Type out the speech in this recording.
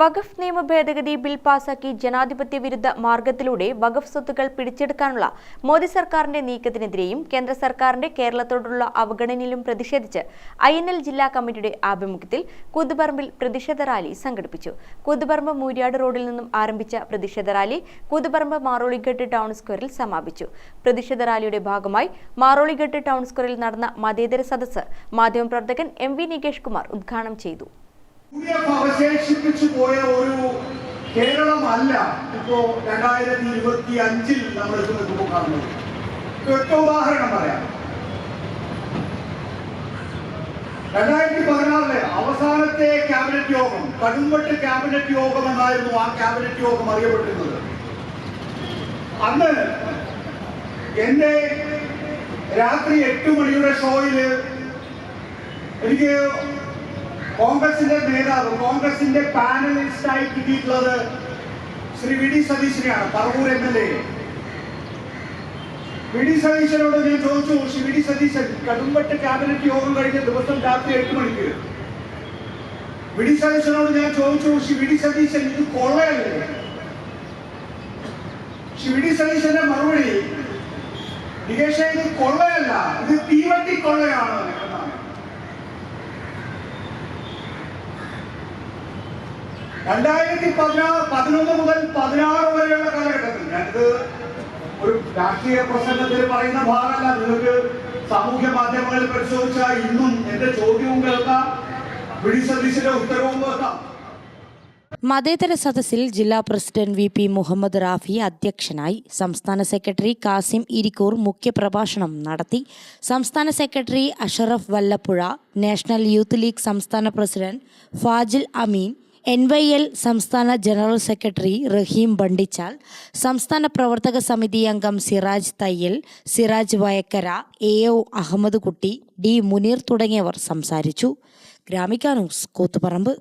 വഖഫ് നിയമ ഭേദഗതി ബിൽ പാസാക്കി ജനാധിപത്യ വിരുദ്ധ മാർഗത്തിലൂടെ വഖഫ് സ്വത്തുക്കൾ പിടിച്ചെടുക്കാനുള്ള മോദി സർക്കാരിന്റെ നീക്കത്തിനെതിരെയും കേന്ദ്ര സർക്കാരിന്റെ കേരളത്തോടുള്ള അവഗണനയിലും പ്രതിഷേധിച്ച് ഐ ജില്ലാ കമ്മിറ്റിയുടെ ആഭിമുഖ്യത്തിൽ കൂത്തുപറമ്പിൽ പ്രതിഷേധ റാലി സംഘടിപ്പിച്ചു. കൂത്തുപറമ്പ് മൂര്യാട് റോഡിൽ നിന്നും ആരംഭിച്ച പ്രതിഷേധ റാലി കൂത്തുപറമ്പ് മാറോളിഘട്ട് ടൗൺ സ്ക്വയറിൽ സമാപിച്ചു. പ്രതിഷേധ റാലിയുടെ ഭാഗമായി മാറോളിഘട്ട് ടൗൺ സ്ക്വയറിൽ നടന്ന മതേതര സദസ്സ് മാധ്യമപ്രവർത്തകൻ എം വി നികേഷ് കുമാർ ഉദ്ഘാടനം ചെയ്തു. കേരളമല്ല ഇപ്പോ രണ്ടായിരത്തി ഇരുപത്തി അഞ്ചിൽ നമ്മൾ ഇത് നിൽക്കുമ്പോൾ കാണുന്നത്. ഒറ്റ ഉദാഹരണം പറയാം. രണ്ടായിരത്തി പതിനാറിലെ അവസാനത്തെ ക്യാബിനറ്റ് യോഗം കടുംപെട്ട് ക്യാബിനറ്റ് യോഗം എന്നായിരുന്നു ആ ക്യാബിനറ്റ് യോഗം അറിയപ്പെട്ടിരുന്നത്. അന്ന് എന്റെ രാത്രി എട്ട് മണിയുടെ ഷോയിൽ എനിക്ക് കോൺഗ്രസിന്റെ നേതാവ് കോൺഗ്രസിന്റെ പാനലിസ്റ്റായി കിട്ടിയിട്ടുള്ളത് Shri V D സതീശനെയാണ് Paravur M L A. V D സതീശനോട് ഞാൻ ചോദിച്ചു ശ്രീ വി ഡി സതീശൻ കടുംപെട്ട് ക്യാബിനറ്റ് യോഗം കഴിഞ്ഞ ദിവസം രാത്രി എട്ട് മണിക്ക്? വി ഡി സതീശനോട് ഞാൻ ചോദിച്ചു ശ്രീ വി ഡി സതീശൻ ഇത് കൊള്ളയല്ലേ? ശ്രീ വി ഡി സതീശന്റെ മറുപടി നികേഷ ഇത് കൊള്ളയല്ല ഇത് തീവണ്ടി കൊള്ളയാണ്. എന്നാണ് രണ്ടായിരത്തി പതിനാറ് പതിനൊന്ന് മുതൽ പതിനാറ് വരെയുള്ള കാലഘട്ടത്തിൽ ഞാനിത് ഒരു രാഷ്ട്രീയ പ്രസംഗത്തിൽ പറയുന്ന ഭാഗമല്ല. നിങ്ങൾക്ക് സാമൂഹ്യ മാധ്യമങ്ങളിൽ പരിശോധിച്ചാൽ ഇന്നും എന്റെ ചോദ്യവും കേൾക്കാം. വിടി സതീശന്റെ ഉത്തരവും കേൾക്കാം. മതേതര സദസ്സിൽ ജില്ലാ president V P Muhammad Rafi അധ്യക്ഷനായി സംസ്ഥാന സെക്രട്ടറി കാസിം ഇരിക്കൂർ മുഖ്യപ്രഭാഷണം നടത്തി. സംസ്ഥാന secretary Ashraf Vallappuzha national youth league സംസ്ഥാന president Fajil Ameen N Y L സംസ്ഥാന ജനറൽ സെക്രട്ടറി റഹീം ബണ്ടിച്ചാൽ സംസ്ഥാന പ്രവർത്തക സമിതി അംഗം Siraj Thayyil Siraj Vayakkara A O Ahammed Kutty D Muneer തുടങ്ങിയവർ സംസാരിച്ചു. ഗ്രാമിക ന്യൂസ് കൂത്തുപറമ്പ്.